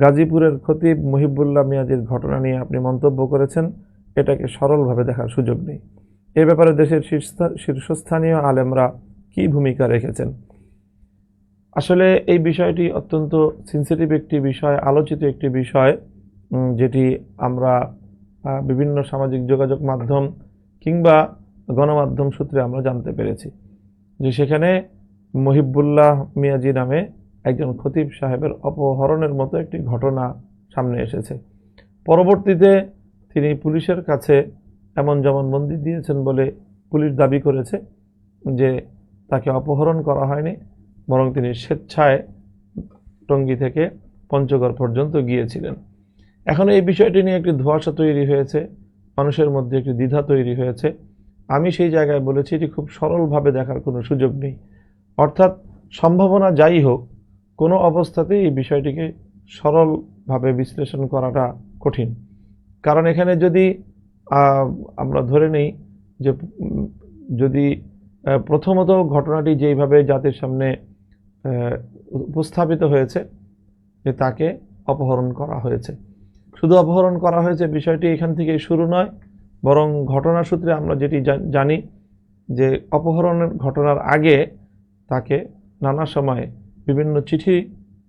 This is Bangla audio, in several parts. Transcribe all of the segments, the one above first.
গাজীপুরের খতিব মহিবুল্লাহ মিয়াজির ঘটনা নিয়ে আপনি মন্তব্য করেছেন, এটাকে সরলভাবে দেখার সুযোগ নেই। এ ব্যাপারে দেশের শীর্ষ- শীর্ষস্থানীয় আলেমরা কি ভূমিকা রেখেছেন? আসলে এই বিষয়টি অত্যন্ত সেন্সিটিভ একটি বিষয়, আলোচিত একটি বিষয় যেটি আমরা বিভিন্ন সামাজিক যোগাযোগ মাধ্যম কিংবা গণমাধ্যম সূত্রে আমরা জানতে পেরেছি যে সেখানে মহিবুল্লাহ মিয়াজি নামে একজন খতিব সাহেবের অপহরণের মতো একটি ঘটনা সামনে এসেছে। পরবর্তীতে তিনি পুলিশের কাছে এমন জবানবন্দি দিয়েছেন বলে পুলিশ দাবি করেছে যে তাকে অপহরণ করা হয়নি, বরং তিনি স্বেচ্ছায় টঙ্গী থেকে পঞ্চগড় পর্যন্ত গিয়েছিলেন। এখন এই বিষয়টি নিয়ে একটি ধোঁয়াশা তৈরি হয়েছে, মানুষের মধ্যে একটি দ্বিধা তৈরি হয়েছে। আমি সেই জায়গায় বলেছি এটি খুব সরলভাবে দেখার কোনো সুযোগ নেই। অর্থাৎ সম্ভাবনা যাই হোক কোনো অবস্থাতেই এই বিষয়টিকে সরলভাবে বিশ্লেষণ করাটা কঠিন। কারণ এখানে যদি আমরা ধরে নেই যে, যদি প্রথমত ঘটনাটি যেইভাবে জাতির সামনে উপস্থাপিত হয়েছে, যে তাকে অপহরণ করা হয়েছে। শুধু অপহরণ করা হয়েছে বিষয়টি এখান থেকে শুরু নয়, বরং ঘটনা সূত্রে আমরা যেটি জানি যে, অপহরণের ঘটনার আগে তাকে নানা সময়ে বিভিন্ন চিঠি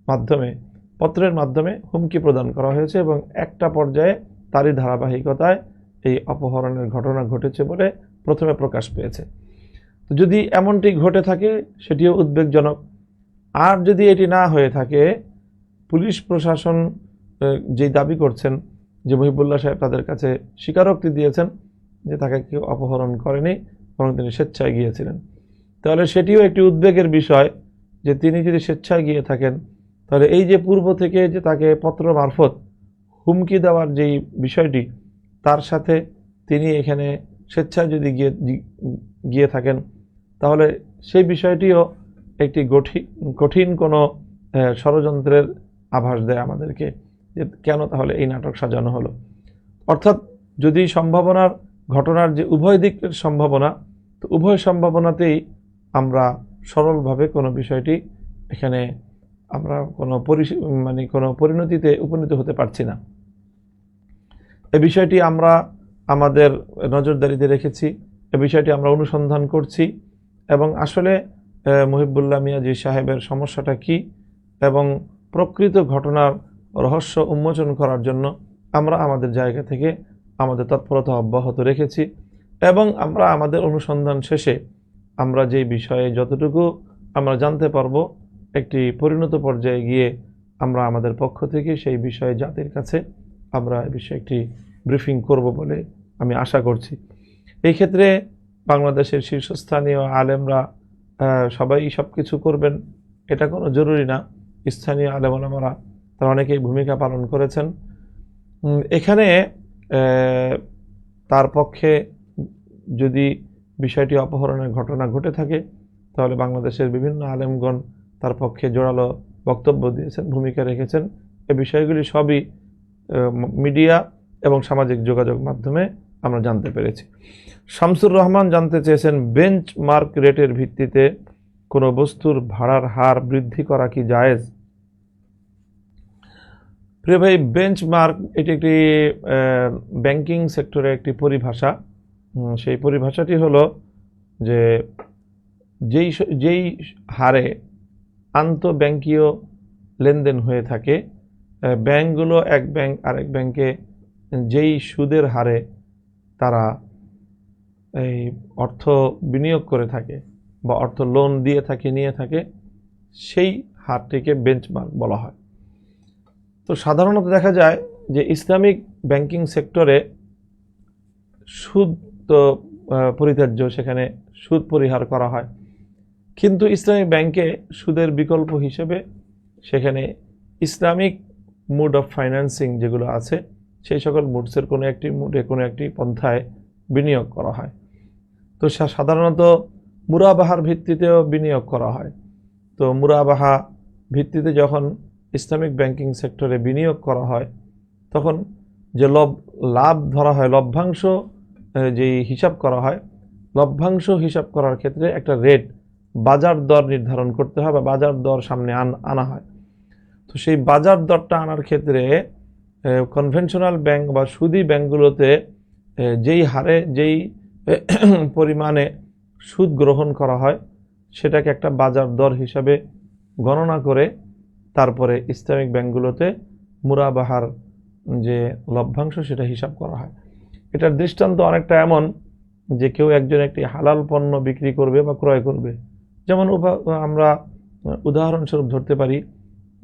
মাধ্যমে, পত্রের মাধ্যমে হুমকি প্রদান করা হয়েছে এবং একটা পর্যায়ে তারই ধারাবাহিকতায় এই অপহরণের ঘটনা ঘটেছে বলে প্রথমে প্রকাশ পেয়েছে। তো যদি এমনটি ঘটে থাকে, সেটিও উদ্বেগজনক। আর যদি এটি না হয়ে থাকে, পুলিশ প্রশাসন যেই দাবি করছেন, যে মহিবুল্লাহ সাহেব তাদের কাছে স্বীকারোক্তি দিয়েছেন, যে তাকে কেউ অপহরণ করেনি, বরং তিনি স্বেচ্ছায় গিয়েছিলেন। তাহলে সেটিও একটি উদ্বেগের বিষয়। যে তিনি যদি স্বেচ্ছায় গিয়ে থাকেন, তাহলে এই যে পূর্ব থেকে যে তাকে পত্র মারফত হুমকি দেওয়ার যেই বিষয়টি, তার সাথে তিনি এখানে স্বেচ্ছায় যদি গিয়ে গিয়ে থাকেন, তাহলে সেই বিষয়টিও একটি কঠিন কোনো ষড়যন্ত্রের আভাস দেয় আমাদেরকে, যে কেন তাহলে এই নাটক সাজানো হলো। অর্থাৎ যদি সম্ভাবনার ঘটনার যে উভয় দিকের সম্ভাবনা, তো উভয় সম্ভাবনাতেই আমরা সরলভাবে কোনো বিষয়টি এখানে আমরা কোনো মানে কোনো পরিণতিতে উপনীত হতে পারছি না। এ বিষয়টি আমরা আমাদের নজরদারিতে রেখেছি, এ বিষয়টি আমরা অনুসন্ধান করছি এবং আসলে মহিবুল্লাহ মিয়াজি সাহেবের সমস্যাটা কি এবং প্রকৃত ঘটনার রহস্য উন্মোচন করার জন্য আমরা আমাদের জায়গা থেকে আমাদের তৎপরতা অব্যাহত রেখেছি এবং আমরা আমাদের অনুসন্ধান শেষে আমরা যেই বিষয়ে যতটুকু আমরা জানতে পারব, একটি পরিণত পর্যায়ে গিয়ে আমরা আমাদের পক্ষ থেকে সেই বিষয়ে জাতির কাছে আমরা এ বিষয়ে একটি ব্রিফিং করব বলে আমি আশা করছি। এই ক্ষেত্রে বাংলাদেশের শীর্ষস্থানীয় আলেমরা সবাই সব কিছু করবেন, এটা কোনো জরুরি না। স্থানীয় আলেম আলেমারা তারা অনেকেই ভূমিকা পালন করেছেন। এখানে তার পক্ষে যদি বিষয়টি অপহরণের ঘটনা ঘটে থাকে, তাহলে বাংলাদেশের বিভিন্ন আলেমগণ তার পক্ষে জোরালো বক্তব্য দিয়েছেন, ভূমিকা রেখেছেন। এ বিষয়গুলি সবই মিডিয়া এবং সামাজিক যোগাযোগ মাধ্যমে আমরা জানতে পেরেছি। শামসুর রহমান জানতে চেয়েছেন বেঞ্চ মার্ক রেটের ভিত্তিতে কোনো বস্তুর ভাড়ার হার বৃদ্ধি করা কি জায়েজ? প্রিয় ভাই বেঞ্চ মার্ক এটি একটি ব্যাংকিং সেক্টরের একটি পরিভাষা। সেই পরিভাষাটি হলো যে যেই যেই হারে আন্তঃব্যাংকীয় লেনদেন হয়ে থাকে ব্যাংকগুলো এক ব্যাংক আরেক ব্যাংকে যেই সুদের হারে তারা এই অর্থ বিনিয়োগ করে থাকে বা অর্থ লোন দিয়ে থাকে, নিয়ে থাকে, সেই হারটিকে বেঞ্চমার্ক বলা হয়। তো সাধারণত দেখা যায় যে ইসলামিক ব্যাংকিং সেক্টরে সুদ আহ, পরিত্যাজ্য সেখানে সুদ পরিহার করা হয়। কিন্তু ইসলামিক ব্যাংকে সুদের বিকল্প হিসেবে সেখানে ইসলামিক মুড অফ ফাইন্যান্সিং যেগুলো আছে সেই সকল মুডসের কোনো একটি মুডে কোনো একটি পন্থায় বিনিয়োগ করা হয়। তো সাধারণত মুরাবাহার ভিত্তিতেও বিনিয়োগ করা হয়। তো মুরাবাহা ভিত্তিতে যখন ইসলামিক ব্যাংকিং সেক্টরে বিনিয়োগ করা হয় তখন যে লব লাভ ধরা হয় লভ্যাংশ যেই হিসাব করা হয়, লভ্যাংশ হিসাব করার ক্ষেত্রে একটা রেট বাজার দর নির্ধারণ করতে হয় বা বাজার দর সামনে আন হয়। তো সেই বাজার দরটা আনার ক্ষেত্রে কনভেনশনাল ব্যাংক বা সুদী ব্যাংকগুলোতে যেই হারে, যেই পরিমাণে সুদ গ্রহণ করা হয়, সেটাকে একটা বাজার দর হিসাবে গণনা করে তারপরে ইসলামিক ব্যাংকগুলোতে মুরাবাহার যে লভ্যাংশ সেটা হিসাব করা হয়। এটার দৃষ্টান্ত অনেকটা এমন যে কেউ একজন একটি হালাল পণ্য বিক্রি করবে বা ক্রয় করবে। যেমন আমরা উদাহরণস্বরূপ ধরতে পারি,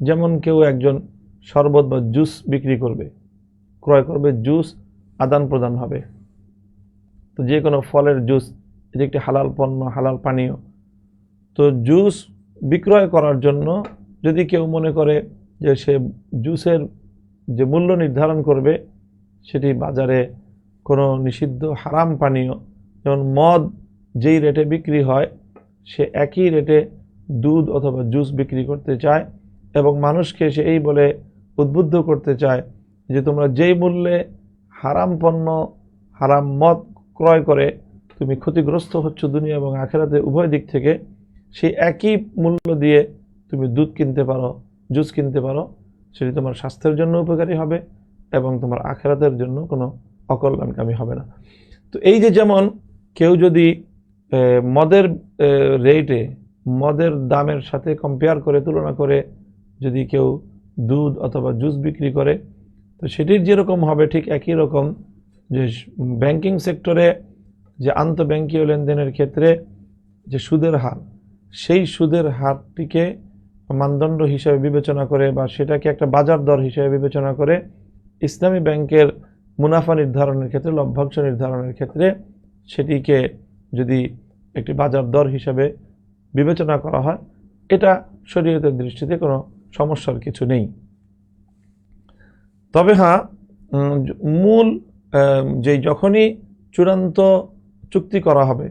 যেমন কেউ একজন শরবত বা জুস বিক্রি করবে, ক্রয় করবে, জুস আদান প্রদান হবে। তো যে কোনো ফলের জুস, এটি একটি হালাল পণ্য, হালাল পানীয়। তো জুস বিক্রয় করার জন্য যদি কেউ মনে করে যে সে জুসের যে মূল্য নির্ধারণ করবে, সেটি বাজারে কোনো নিষিদ্ধ হারাম পানীয়, যেমন মদ যেই রেটে বিক্রি হয়, সে একই রেটে দুধ অথবা জুস বিক্রি করতে চায় এবং মানুষকে সে এই বলে উদ্বুদ্ধ করতে চায় যে তোমরা যেই মূল্যে হারাম পণ্য, হারাম মদ ক্রয় করে তুমি ক্ষতিগ্রস্ত হচ্ছ দুনিয়া এবং আখেরাতে উভয় দিক থেকে, সেই একই মূল্য দিয়ে তুমি দুধ কিনতে পারো, জুস কিনতে পারো, সেটি তোমার স্বাস্থ্যের জন্য উপকারী হবে এবং তোমার আখেরাতের জন্য কোনো অকল্যাণকামী হবে না। তো এই যে যেমন কেউ যদি মদের রেটে মদের দামের সাথে কম্পেয়ার করে, তুলনা করে যদি কেউ দুধ অথবা জুস বিক্রি করে, তো সেটির যেরকম হবে ঠিক একই রকম যে ব্যাংকিং সেক্টরে যে আন্তঃব্যাংকীয় লেনদেনের ক্ষেত্রে যে সুদের হার, সেই সুদের হারটিকে মানদণ্ড হিসেবে বিবেচনা করে বা সেটাকে একটা বাজার দর হিসেবে বিবেচনা করে ইসলামী ব্যাংকের মুনাফা নির্ধারণের ক্ষেত্রে, লভ্যাংশ নির্ধারণের ক্ষেত্রে সেটিকে যদি একটি বাজার দর হিসাবে বিবেচনা করা হয়, এটা শরীয়তের দৃষ্টিতে কোনো সমস্যার কিছু নেই। তবে হ্যাঁ মূল যে যখনই চূড়ান্ত চুক্তি করা হবে,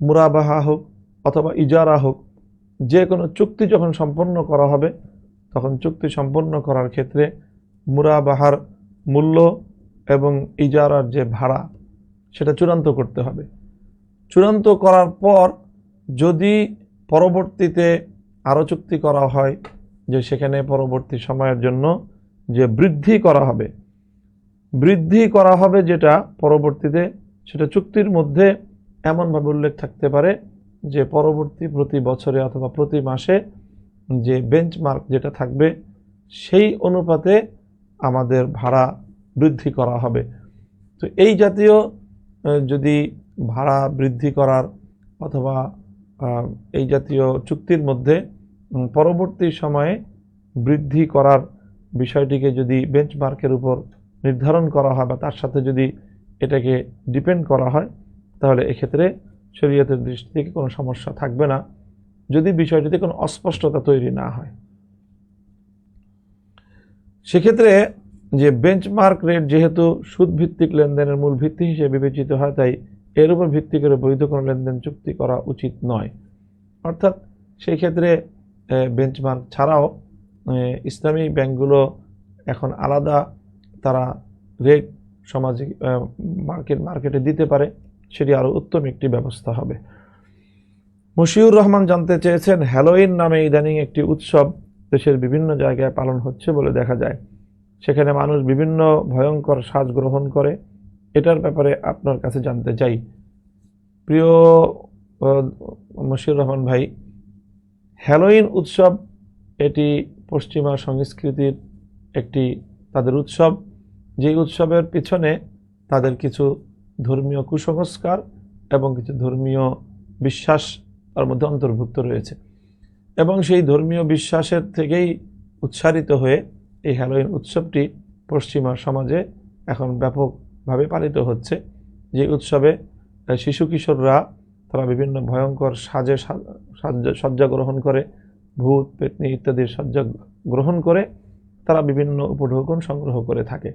মুরাবাহা হোক অথবা ইজারা হোক, যে কোনো চুক্তি যখন সম্পন্ন করা হবে, তখন চুক্তি সম্পন্ন করার ক্ষেত্রে মুরাবাহার মূল্য এবং ইজারার যে ভাড়া, সেটা চূড়ান্ত করতে হবে। চূড়ান্ত করার পর যদি পরবর্তীতে আরও চুক্তি করা হয় যে সেখানে পরবর্তী সময়ের জন্য যে বৃদ্ধি করা হবে, বৃদ্ধি করা হবে যেটা পরবর্তীতে, সেটা চুক্তির মধ্যে এমনভাবে উল্লেখ থাকতে পারে যে পরবর্তী প্রতি বছরে অথবা প্রতি মাসে যে বেঞ্চমার্ক যেটা থাকবে, সেই অনুপাতে আমাদের ভাড়া বৃদ্ধি করা হবে। তো এই জাতীয় যদি ভাড়া বৃদ্ধি করার অথবা এই জাতীয় চুক্তির মধ্যে পরবর্তী সময়ে বৃদ্ধি করার বিষয়টিকে যদি বেঞ্চমার্কের উপর নির্ধারণ করা হয় বা তার সাথে যদি এটাকে ডিপেন্ড করা হয়, তাহলে এক্ষেত্রে শরীয়তের দৃষ্টি থেকে কোনো সমস্যা থাকবে না, যদি বিষয়টিতে কোনো অস্পষ্টতা তৈরি না হয়। সেক্ষেত্রে যে বেঞ্চমার্ক রেট যেহেতু সুদ ভিত্তিক লেনদেনের মূল ভিত্তি হিসেবে বিবেচিত হয় তাই এর উপর ভিত্তি করে বৈধ কোনো লেনদেন চুক্তি করা উচিত নয়। অর্থাৎ সেই ক্ষেত্রে বেঞ্চমার্ক ছাড়াও ইসলামী ব্যাংকগুলো এখন আলাদা তারা রেট সমাজে আহ, মার্কেট মার্কেটে দিতে পারে সেটি আরও উত্তম একটি ব্যবস্থা হবে। মশিউর রহমান জানতে চেয়েছেন হ্যালোইন নামে ইদানিং একটি উৎসব দেশের বিভিন্ন জায়গায় পালন হচ্ছে বলে দেখা যায়। সেখানে মানুষ বিভিন্ন ভয়ঙ্কর সাজ গ্রহণ করে। এটার ব্যাপারে আপনার কাছে জানতে চাই। প্রিয় মশিউর রহমান ভাই, হ্যালোইন উৎসব এটি পশ্চিমা সংস্কৃতির একটি তাদের উৎসব। যে উৎসবের পিছনে তাদের কিছু ধর্মীয় কুসংস্কার এবং কিছু ধর্মীয় বিশ্বাস তার মধ্যে অন্তর্ভুক্ত রয়েছে। এবং সেই ধর্মীয় বিশ্বাসের থেকেই উৎসারিত হয়ে এই হ্যালোইন উৎসবটি পশ্চিমা সমাজে এখন ব্যাপকভাবে পালিত হচ্ছে। যে উৎসবে শিশু কিশোররা তারা বিভিন্ন ভয়ঙ্কর সাজে সজ্জা গ্রহণ করে, ভূত, পেতনি ইত্যাদির সজ্জা গ্রহণ করে তারা বিভিন্ন উপঢৌকন সংগ্রহ করে থাকে।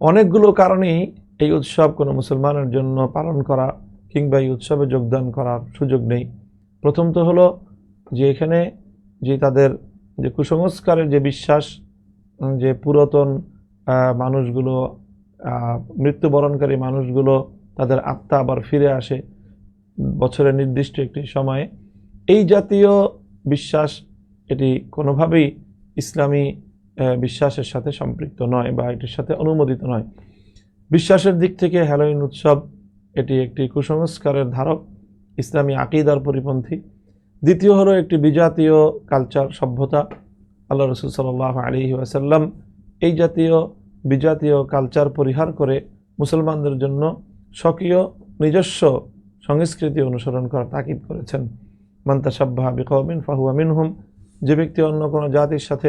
অনেকগুলো কারণেই এই উৎসব কোনো মুসলমানের জন্য পালন করা কিংবা এই উৎসবে যোগদান করার সুযোগ নেই। প্রথম তো হলো যে এখানে যে তাদের যে কুসংস্কারের যে বিশ্বাস যে পুরাতন মানুষগুলো মৃত্যুবরণকারী মানুষগুলো তাদের আত্মা আবার ফিরে আসে বছরের নির্দিষ্ট একটি সময়ে। এই জাতীয় বিশ্বাস এটি কোনোভাবেই ইসলামী বিশ্বাসের সাথে সম্পৃক্ত নয় বা এটির সাথে অনুমোদিত নয়। বিশ্বাসের দিক থেকে হ্যালোইন উৎসব এটি একটি কুসংস্কারের ধারক, ইসলামী আকিদার পরিপন্থী। দ্বিতীয় হলো একটি বিজাতীয় কালচার সভ্যতা। আল্লাহ রসুল সাল্লাহ আলী ওয়াসাল্লাম এই জাতীয় বিজাতীয় কালচার পরিহার করে মুসলমানদের জন্য স্বকীয়, নিজস্ব সংস্কৃতি অনুসরণ করার তাকিদ করেছেন। মান্তাসাব্বাহা বিকমিন ফাহুয়া মিনহুম, যে ব্যক্তি অন্য কোনো জাতির সাথে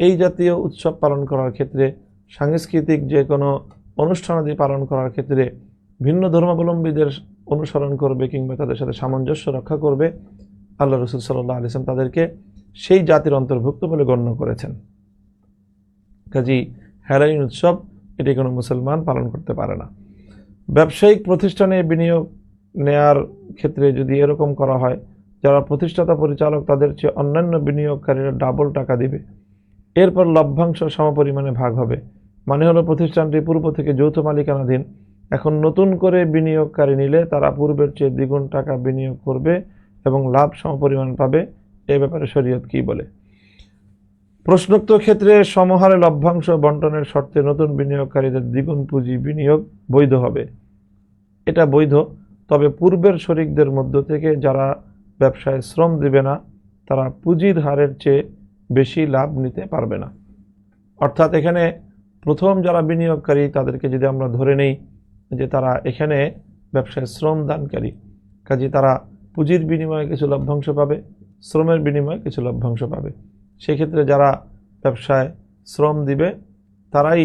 এই জাতীয় উৎসব পালন করার ক্ষেত্রে, সাংস্কৃতিক যে কোনো অনুষ্ঠানাদি পালন করার ক্ষেত্রে, ভিন্ন ধর্মাবলম্বীদের অনুসরণ করবে কিংবা তাদের সাথে সামঞ্জস্য রক্ষা করবে আল্লাহ রসুল সাল্লাহ আলিয়াম তাদেরকে সেই জাতির অন্তর্ভুক্ত বলে গণ্য করেছেন। কাজী হ্যালোইন উৎসব, এটি কোনো মুসলমান পালন করতে পারে না। ব্যবসায়িক প্রতিষ্ঠানে বিনিয়োগ নেয়ার ক্ষেত্রে যদি এরকম করা হয়, যারা প্রতিষ্ঠাতা পরিচালক তাদের চেয়ে অন্যান্য বিনিয়োগকারীরা ডাবল টাকা দিবে। এরপর লভ্যাংশ সমপরিমাণে ভাগ হবে। মানে হলো প্রতিষ্ঠানটি পূর্ব থেকে যৌথ মালিকানাধীন। এখন নতুন করে বিনিয়োগকারী নিলে তারা পূর্বের চেয়ে দ্বিগুণ টাকা বিনিয়োগ করবে এবং লাভ সমপরিমাণ পাবে, এ ব্যাপারে শরীয়ত কী বলে? প্রশ্নোক্ত ক্ষেত্রে সমহারে লভ্যাংশ বন্টনের শর্তে নতুন বিনিয়োগকারীদের দ্বিগুণ পুঁজি বিনিয়োগ বৈধ হবে। এটা বৈধ, তবে পূর্বের শরিকদের মধ্য থেকে যারা ব্যবসায় শ্রম দেবে না, তারা পুঁজির হারের চেয়ে বেশি লাভ নিতে পারবে না। অর্থাৎ এখানে প্রথম যারা বিনিয়োগকারী, তাদেরকে যদি আমরা ধরে নেই যে তারা এখানে ব্যবসায় শ্রম দানকারী কাজে তারা পুঁজির বিনিময়ে কিছু লভ্যাংশ পাবে, শ্রমের বিনিময়ে কিছু লভ্যাংশ পাবে। সেক্ষেত্রে যারা ব্যবসায় শ্রম দিবে, তারাই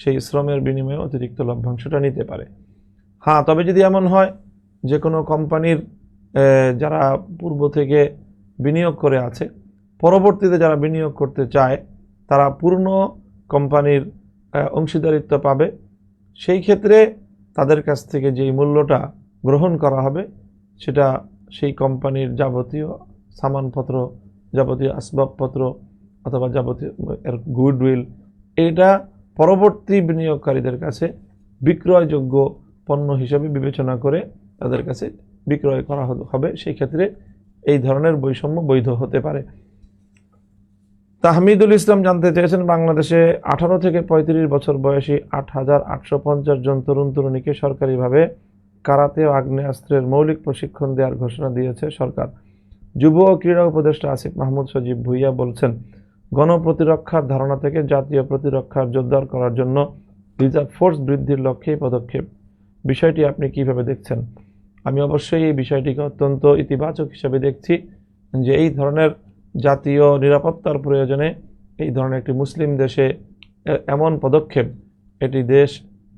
সেই শ্রমের বিনিময়ে অতিরিক্ত লভ্যাংশটা নিতে পারে। হ্যাঁ তবে যদি এমন হয় যে কোনো কোম্পানির যারা পূর্ব থেকে বিনিয়োগ করে আছে, পরবর্তীতে যারা বিনিয়োগ করতে চায়, তারা পূর্ণ কোম্পানির অংশীদারিত্ব পাবে। সেই ক্ষেত্রে তাদের কাছ থেকে যেই মূল্যটা গ্রহণ করা হবে, সেটা সেই কোম্পানির যাবতীয় সামানপত্র, যাবতীয় আসবাবপত্র অথবা যাবতীয়, এর গুডউইল, এটা পরবর্তী বিনিয়োগকারীদের কাছে বিক্রয়যোগ্য পণ্য হিসেবে বিবেচনা করে তাদের কাছে বিক্রয় করা হবে। সেই ক্ষেত্রে এই ধরনের বৈষম্য বৈধ হতে পারে। তাহমিদুল ইসলাম জানতে চেয়েছেন, বাংলাদেশে আঠারো থেকে পঁয়ত্রিশ বছর বয়সী আট হাজার আটশো পঞ্চাশ জন তরুণ তরুণীকে সরকারিভাবে কারাতে আগ্নেয়াস্ত্রের মৌলিক প্রশিক্ষণ দেওয়ার ঘোষণা দিয়েছে সরকার। যুব ও ক্রীড়া উপদেষ্টা আসিফ মাহমুদ সজীব ভুইয়া বলছেন, গণপ্রতিরক্ষার ধারণা থেকে জাতীয় প্রতিরক্ষার জোরদার করার জন্য রিজার্ভ ফোর্স বৃদ্ধির লক্ষ্যে এই পদক্ষেপ। বিষয়টি আপনি কীভাবে দেখছেন? আমি অবশ্যই এই বিষয়টিকে অত্যন্ত ইতিবাচক হিসেবে দেখছি যে এই ধরনের জাতীয় নিরাপত্তার প্রয়োজনে এই ধরনের একটি মুসলিম দেশে এমন পদক্ষেপ, এটি দেশ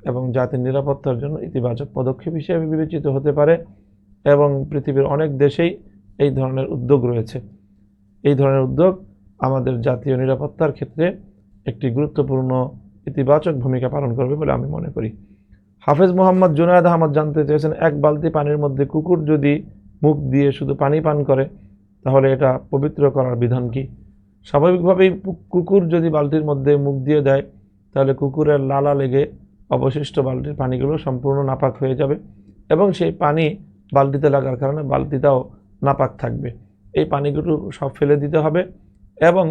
এবং জাতির নিরাপত্তার জন্য ইতিবাচক পদক্ষেপ হিসেবে বিবেচিত হতে পারে এবং পৃথিবীর অনেক দেশেই এই ধরনের উদ্যোগ রয়েছে। এই ধরনের উদ্যোগ আমাদের জাতীয় নিরাপত্তার ক্ষেত্রে একটি গুরুত্বপূর্ণ ইতিবাচক ভূমিকা পালন করবে বলে আমি মনে করি। হাফেজ মোহাম্মদ জুনায়দ আহমদ জানতে চেয়েছেন, এক বালতি পানির মধ্যে কুকুর যদি মুখ দিয়ে শুধু পানি পান করে, তাহলে এটা পবিত্র করার বিধান কি? স্বাভাবিকভাবেই কুকুর যদি বালতির মধ্যে মুখ দিয়ে দেয়, তাহলে কুকুরের লালা লেগে অবশিষ্ট বালতির পানিগুলো সম্পূর্ণ নাপাক হয়ে যাবে এবং সেই পানি বালতিতে লাগার কারণে বালতিটাও নাপাক থাকবে। এই পানিগুলো সব ফেলে দিতে হবে এবং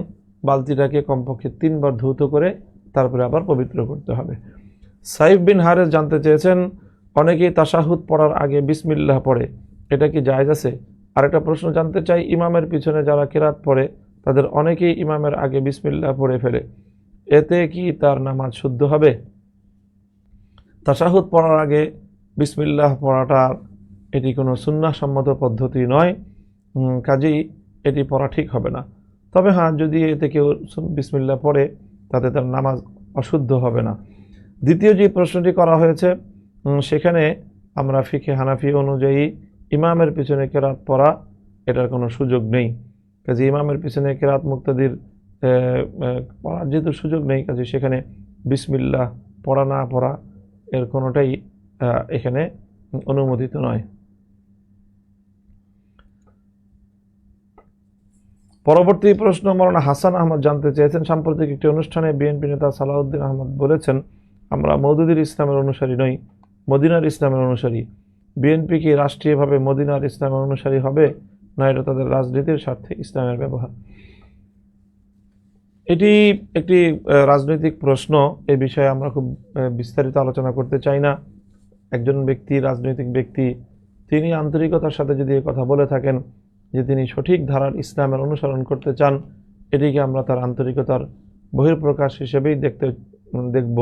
বালতিটাকে কমপক্ষে তিনবার ধৌত করে তারপরে আবার পবিত্র করতে হবে। সাইফ বিন হারেস জানতে চেয়েছেন, অনেকেই তাশাহুদ পড়ার আগে বিসমিল্লাহ পড়ে। এটা কি জায়েজ আছে? আরেকটা প্রশ্ন জানতে চাই, ইমামের পিছনে যারা কেরাত পড়ে, তাদের অনেকেই ইমামের আগে বিসমিল্লাহ পড়ে ফেলে। এতে কি তার নামাজ শুদ্ধ হবে? তাশাহুদ পড়ার আগে বিসমিল্লাহ পড়াটা এটি কোনো সুন্নাহসম্মত পদ্ধতি নয়। কাজেই এটি পড়া ঠিক হবে না। তবে হ্যাঁ যদি এতে কেউ বিসমিল্লাহ পড়ে, তাতে তার নামাজ অশুদ্ধ হবে না। দ্বিতীয় যে প্রশ্নটি করা হয়েছে সেখানে আমরা ফিকে হানাফি অনুযায়ী ইমামের পিছনে কেরাত পড়া এটার কোনো সুযোগ নেই। কাজে ইমামের পিছনে কেরাত মুক্তাদির পড়ার যেহেতু সুযোগ নেই, কাজে সেখানে বিসমিল্লাহ পড়া না পড়া এর কোনোটাই এখানে অনুমোদিত নয়। পরবর্তী প্রশ্ন, মৌলানা হাসান আহমদ জানতে চেয়েছেন, সাম্প্রতিক একটি অনুষ্ঠানে বিএনপি নেতা সালাউদ্দিন আহমদ বলেছেন, আমরা মৌদুদির ইসলামের অনুসারী নই, মদিনার ইসলামের অনুসারী। বিএনপি কি রাষ্ট্রীয়ভাবে মদিনার ইসলামের অনুসারী হবে, না এটা তাদের রাজনীতির স্বার্থে ইসলামের ব্যবহার? এটি একটি রাজনৈতিক প্রশ্ন। এ বিষয়ে আমরা খুব বিস্তারিত আলোচনা করতে চাই না। একজন ব্যক্তি, রাজনৈতিক ব্যক্তি, তিনি আন্তরিকতার সাথে যদি কথা বলে থাকেন যে তিনি সঠিক ধারার ইসলামের অনুসরণ করতে চান, এটিকে আমরা তার আন্তরিকতার বহির্প্রকাশ হিসেবেই দেখতে, দেখব।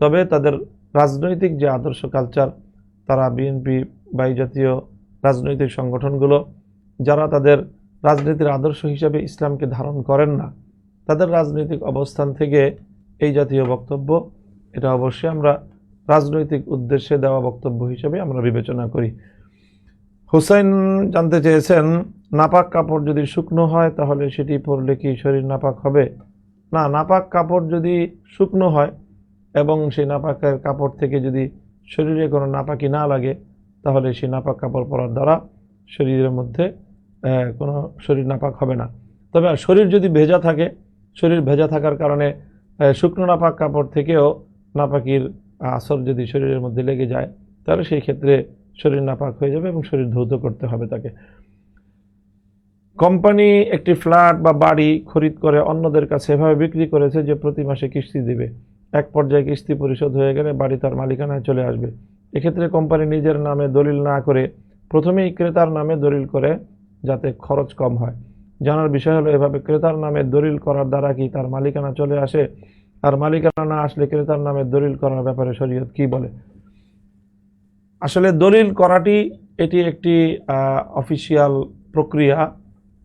তবে তাদের রাজনৈতিক যে আদর্শ কালচার, তারা বিএনপি বা জাতীয় রাজনৈতিক সংগঠনগুলো, যারা তাদের রাজনীতির আদর্শ হিসেবে ইসলামকে ধারণ করেন না তাদের রাজনৈতিক অবস্থান থেকে এই জাতীয় বক্তব্য, এটা অবশ্যই আমরা রাজনৈতিক উদ্দেশ্যে দেওয়া বক্তব্য হিসেবে আমরা বিবেচনা করি। হুসাইন জানতে চেয়েছেন, নাপাক কাপড় যদি শুকনো হয় তাহলে সেটি পরলে কি শরীর নাপাক হবে? না, নাপাক কাপড় যদি শুকনো হয় এবং সেই নাপাকের কাপড় থেকে যদি শরীরে কোনো নাপাকি না লাগে, তাহলে সেই নাপাক কাপড় পরার দ্বারা শরীরের মধ্যে কোনো শরীর নাপাক হবে না। তবে শরীর যদি ভেজা থাকে শরীর ভেজা থাকার কারণে শুকনো নাপাক কাপড় থেকেও নাপাকির আসর যদি শরীরের মধ্যে লেগে যায়, তাহলে সেই ক্ষেত্রে শরীর নাপাক হয়ে যাবে এবং শরীর ধৌত করতে হবে তাকে। কোম্পানি একটি ফ্ল্যাট বা বাড়ি খরিদ করে অন্যদের কাছে এভাবে বিক্রি করেছে যে প্রতি মাসে কিস্তি দিবে। এক পর্যায়ে কিস্তি পরিশোধ হয়ে গেলে বাড়ি তার মালিকানায় চলে আসবে। এক্ষেত্রে কোম্পানি নিজের নামে দলিল না করে প্রথমেই ক্রেতার নামে দলিল করে যাতে খরচ কম হয়। জানার বিষয় হলো, এভাবে ক্রেতার নামে দলিল করার দ্বারা কি তার মালিকানা চলে আসে? আর মালিকানা না আসলে ক্রেতার নামে দলিল করার ব্যাপারে শরীয়ত কি বলে? আসলে দলিল করাটি এটি একটি অফিসিয়াল প্রক্রিয়া।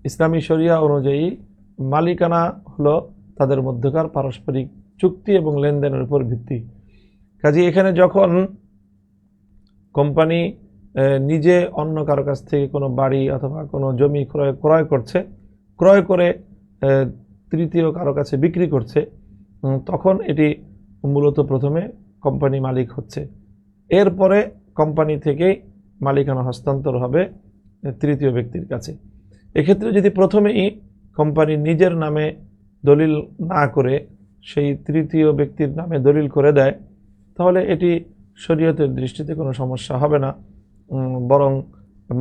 ইসলামী শরিয়া অনুযায়ী মালিকানা হলো তাদের মধ্যকার পারস্পরিক চুক্তি এবং লেনদেনের উপর ভিত্তি। কাজে এখানে যখন কোম্পানি নিজে অন্য কারও কাছ থেকে কোনো বাড়ি অথবা কোনো জমি ক্রয় ক্রয় করছে ক্রয় করে তৃতীয় কারও কাছে বিক্রি করছে তখন এটি মূলত প্রথমে কোম্পানি মালিক হচ্ছে। এরপরে কোম্পানি থেকেই মালিকানা হস্তান্তর হবে তৃতীয় ব্যক্তির কাছে। এক্ষেত্রে যদি প্রথমেই কোম্পানি নিজের নামে দলিল না করে, সেই তৃতীয় ব্যক্তির নামে দলিল করে দেয়, তাহলে এটি শরীয়তের দৃষ্টিতে কোনো সমস্যা হবে না। বরং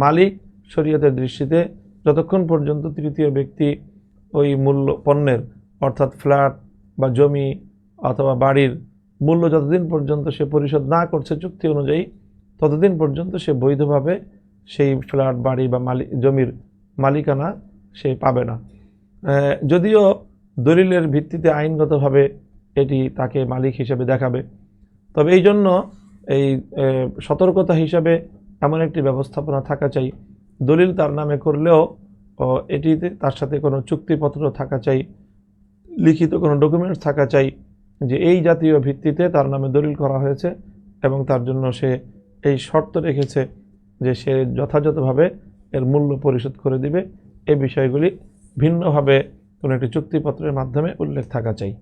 মালিক শরীয়তের দৃষ্টিতে যতক্ষণ পর্যন্ত তৃতীয় ব্যক্তি ওই মূল্য, পণ্যের, অর্থাৎ ফ্ল্যাট বা জমি অথবা বাড়ির মূল্য যতদিন পর্যন্ত সে পরিশোধ না করছে চুক্তি অনুযায়ী, ততদিন পর্যন্ত সে বৈধভাবে সেই ফ্ল্যাট, বাড়ি বা মালিক জমির মালিকানা সে পাবে না। যদিও দলিলের ভিত্তিতে আইনগতভাবে এটি তাকে মালিক হিসেবে দেখাবে। তবে এই জন্য এই সতর্কতা হিসাবে এমন একটি ব্যবস্থাপনা থাকা চাই। দলিল তার নামে করলেও এটিতে তার সাথে কোনো চুক্তিপত্র থাকা চাই, লিখিত কোনো ডকুমেন্টস থাকা চাই যে এই জাতীয় ভিত্তিতে তার নামে দলিল করা হয়েছে এবং তার জন্য সে এই শর্ত রেখেছে যে সে যথাযথভাবে এর মূল্য পরিশোধ করে দিবে। এই বিষয়গুলি ভিন্নভাবে কোনো একটি চুক্তিপত্রের মাধ্যমে উল্লেখ থাকা চাই।